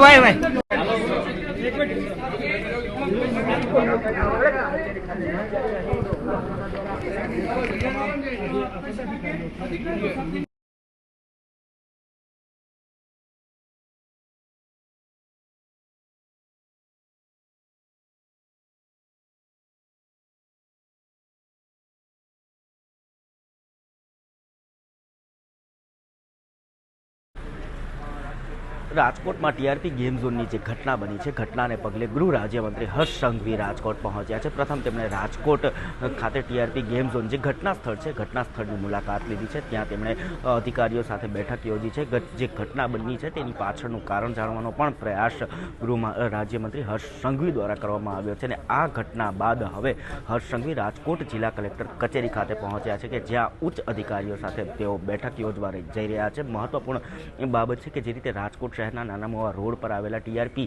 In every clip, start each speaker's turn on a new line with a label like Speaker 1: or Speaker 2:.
Speaker 1: ભાઈ ભાઈ Thank you. રાજકોટમાં ટીઆરપી ગેમ ઝોનની જે ઘટના બની છે, ઘટનાને પગલે ગૃહ રાજ્યમંત્રી હર્ષ સંઘવી રાજકોટ પહોંચ્યા છે. પ્રથમ તેમણે રાજકોટ ખાતે ટીઆરપી ગેમ ઝોન જે ઘટના સ્થળ છે ઘટના સ્થળની મુલાકાત લીધી છે. ત્યાં તેમણે અધિકારીઓ સાથે બેઠક યોજી છે. જે ઘટના બની છે તેની પાછળનું કારણ જાણવાનો પણ પ્રયાસ ગૃહમાં રાજ્યમંત્રી હર્ષ સંઘવી દ્વારા કરવામાં આવ્યો છે. અને આ ઘટના બાદ હવે હર્ષ સંઘવી રાજકોટ જિલ્લા કલેક્ટર કચેરી ખાતે પહોંચ્યા છે કે જ્યાં ઉચ્ચ અધિકારીઓ સાથે તેઓ બેઠક યોજવા જઈ રહ્યા છે. મહત્વપૂર્ણ બાબત છે કે જે રીતે રાજકોટ શહેરના નાના મોવા રોડ પર આવેલા ટીઆરપી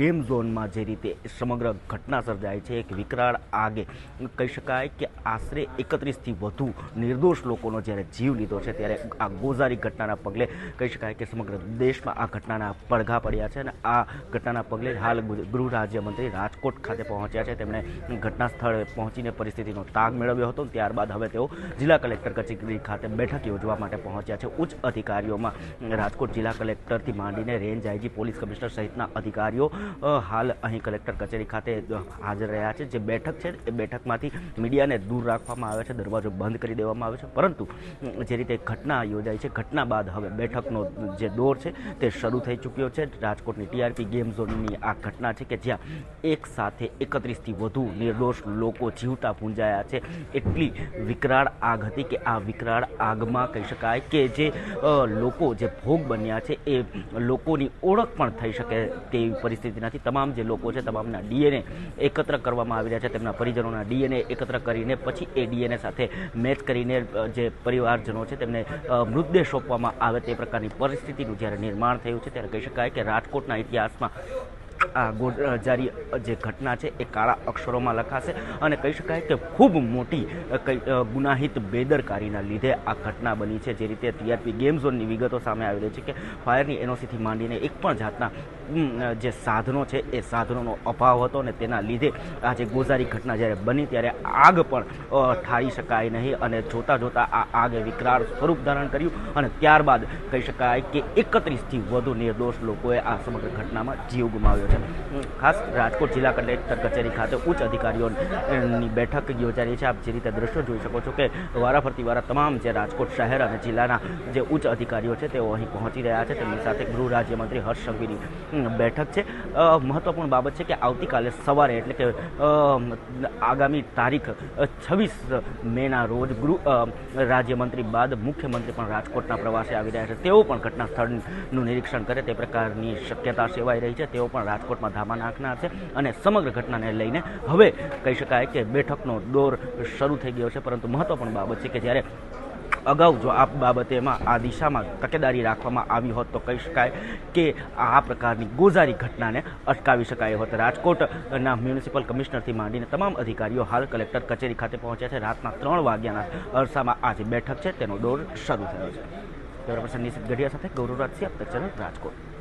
Speaker 1: ગેમ ઝોનમાં જે રીતે સમગ્ર ઘટના સર્જાય છે, એક વિકરાળ આગે. કહી શકાય કે આશરે એકત્રીસથી વધુ નિર્દોષ લોકોનો જ્યારે જીવ લીધો છે, ત્યારે આ ગોઝારી ઘટનાના પગલે કહી શકાય કે સમગ્ર દેશમાં આ ઘટનાના પડઘા પડ્યા છે અને આ ઘટનાના પગલે હાલ ગૃહ રાજ્યમંત્રી રાજકોટ ખાતે પહોંચ્યા છે. તેમણે ઘટના સ્થળે પહોંચીને પરિસ્થિતિનો તાગ મેળવ્યો હતો. ત્યારબાદ હવે તેઓ જિલ્લા કલેક્ટર કચેરી ખાતે બેઠક યોજવા માટે પહોંચ્યા છે. ઉચ્ચ અધિકારીઓમાં રાજકોટ જિલ્લા કલેક્ટરથી માંડીને રેન્જ આઈજી પોલીસ કમિશનર સહિતના અધિકારીઓ અ, હાલ અહીં કલેક્ટર કચેરી ખાતે અ, હાજર રહ્યા છે જે બેઠક છે એ બેઠકમાંથી મીડિયાને દૂર રાખવામાં આવે છે દરવાજો બંધ કરી દેવામાં આવે છે। પરંતુ અમ, જે રીતે ઘટના યોજાઈ છે ઘટના બાદ હવે બેઠકનો જે દોર છે તે શરૂ થઈ ચૂક્યો છે। રાજકોટની ટીઆરપી ગેમ ઝોનની આ ઘટના છે કે જ્યાં એક સાથે એકત્રીસથી વધુ નિર્દોષ લોકો જીવતા પૂંજાયા છે। એટલી વિકરાળ આગ હતી કે આ વિકરાળ આગમાં કહી શકાય કે જે અ, લોકો જે ભોગ બન્યા છે એ લોકોની ઓળખ પણ થઈ શકે તેવી પરિસ્થિતિ નથી. તમામ જે લોકો છે, તમામના ડીએનએ એકત્ર કરવામાં આવી રહ્યા છે, તેમના પરિજનોના ડીએનએ એકત્ર કરીને પછી એ ડીએનએ સાથે મેચ કરીને જે પરિવારજનો છે, તેમને મૃતદેહ સોંપવામાં આવે તે પ્રકારની પરિસ્થિતિનું જ્યારે નિર્માણ થયું છે, ત્યારે કહી શકાય કે રાજકોટના ઇતિહાસમાં આ ગોજારી જે ઘટના છે એ કાળા અક્ષરોમાં લખાશે અને કહી શકાય કે ખૂબ મોટી ગુનાહિત બેદરકારીના લીધે આ ઘટના બની છે. જે રીતે ટીઆરપી ગેમ ઝોનની વિગતો સામે આવી રહી છે કે ફાયરની એનઓસીથી માંડીને એક પણ જાતના જે સાધનો છે એ સાધનોનો અભાવ હતો અને તેના લીધે આ જે ગોઝારી ઘટના જ્યારે બની ત્યારે આગ પણ ઠારી શકાય નહીં અને જોતાં જોતાં આ આગે વિકરાળ સ્વરૂપ ધારણ કર્યું અને ત્યારબાદ કહી શકાય કે એકત્રીસથી વધુ નિર્દોષ લોકોએ આ સમગ્ર ઘટનામાં જીવ ગુમાવ્યો ખાસ રાજકોટ જિલ્લા કલેક્ટર કચેરી ખાતે ઉચ્ચ અધિકારીઓની બેઠક યોજાઈ છે. આપ જે રીતે દ્રશ્યો જોઈ શકો છો કે વારાફરતી વારા તમામ જે રાજકોટ શહેર અને જિલ્લાના જે ઉચ્ચ અધિકારીઓ છે તેઓ અહીં પહોંચી રહ્યા છે. તેમની સાથે ગૃહ રાજ્યમંત્રી હર્ષ સંઘવીની બેઠક છે. મહત્વપૂર્ણ બાબત છે કે આવતીકાલે સવારે એટલે કે આગામી તારીખ છવ્વીસ મેના રોજ ગૃહ રાજ્યમંત્રી બાદ મુખ્યમંત્રી પણ રાજકોટના પ્રવાસે આવી રહ્યા છે. તેઓ પણ ઘટના સ્થળનું નિરીક્ષણ કરે તે પ્રકારની શક્યતા સેવાઈ રહી છે. તેઓ પણ રાજકોટમાં ધામા નાખનાર છે અને સમગ્ર ઘટનાને લઈને હવે કહી શકાય કે બેઠકનો દોર શરૂ થઈ ગયો છે. પરંતુ મહત્વપૂર્ણ બાબત છે કે જ્યારે અગાઉ જો આ બાબતેમાં આ દિશામાં તકેદારી રાખવામાં આવી હોત તો કહી શકાય કે આ પ્રકારની ગોઝારી ઘટનાને અટકાવી શકાય હોત. રાજકોટના મ્યુનિસિપલ કમિશનરથી માંડીને તમામ અધિકારીઓ હાલ કલેક્ટર કચેરી ખાતે પહોંચ્યા છે. રાતના ત્રણ વાગ્યાના અરસામાં આ જે બેઠક છે તેનો દોર શરૂ થયો છે. કેમેરા પર્સન નિશિત ગઢિયા સાથે ગૌરવ રાજસિંહ ચેનલ રાજકોટ.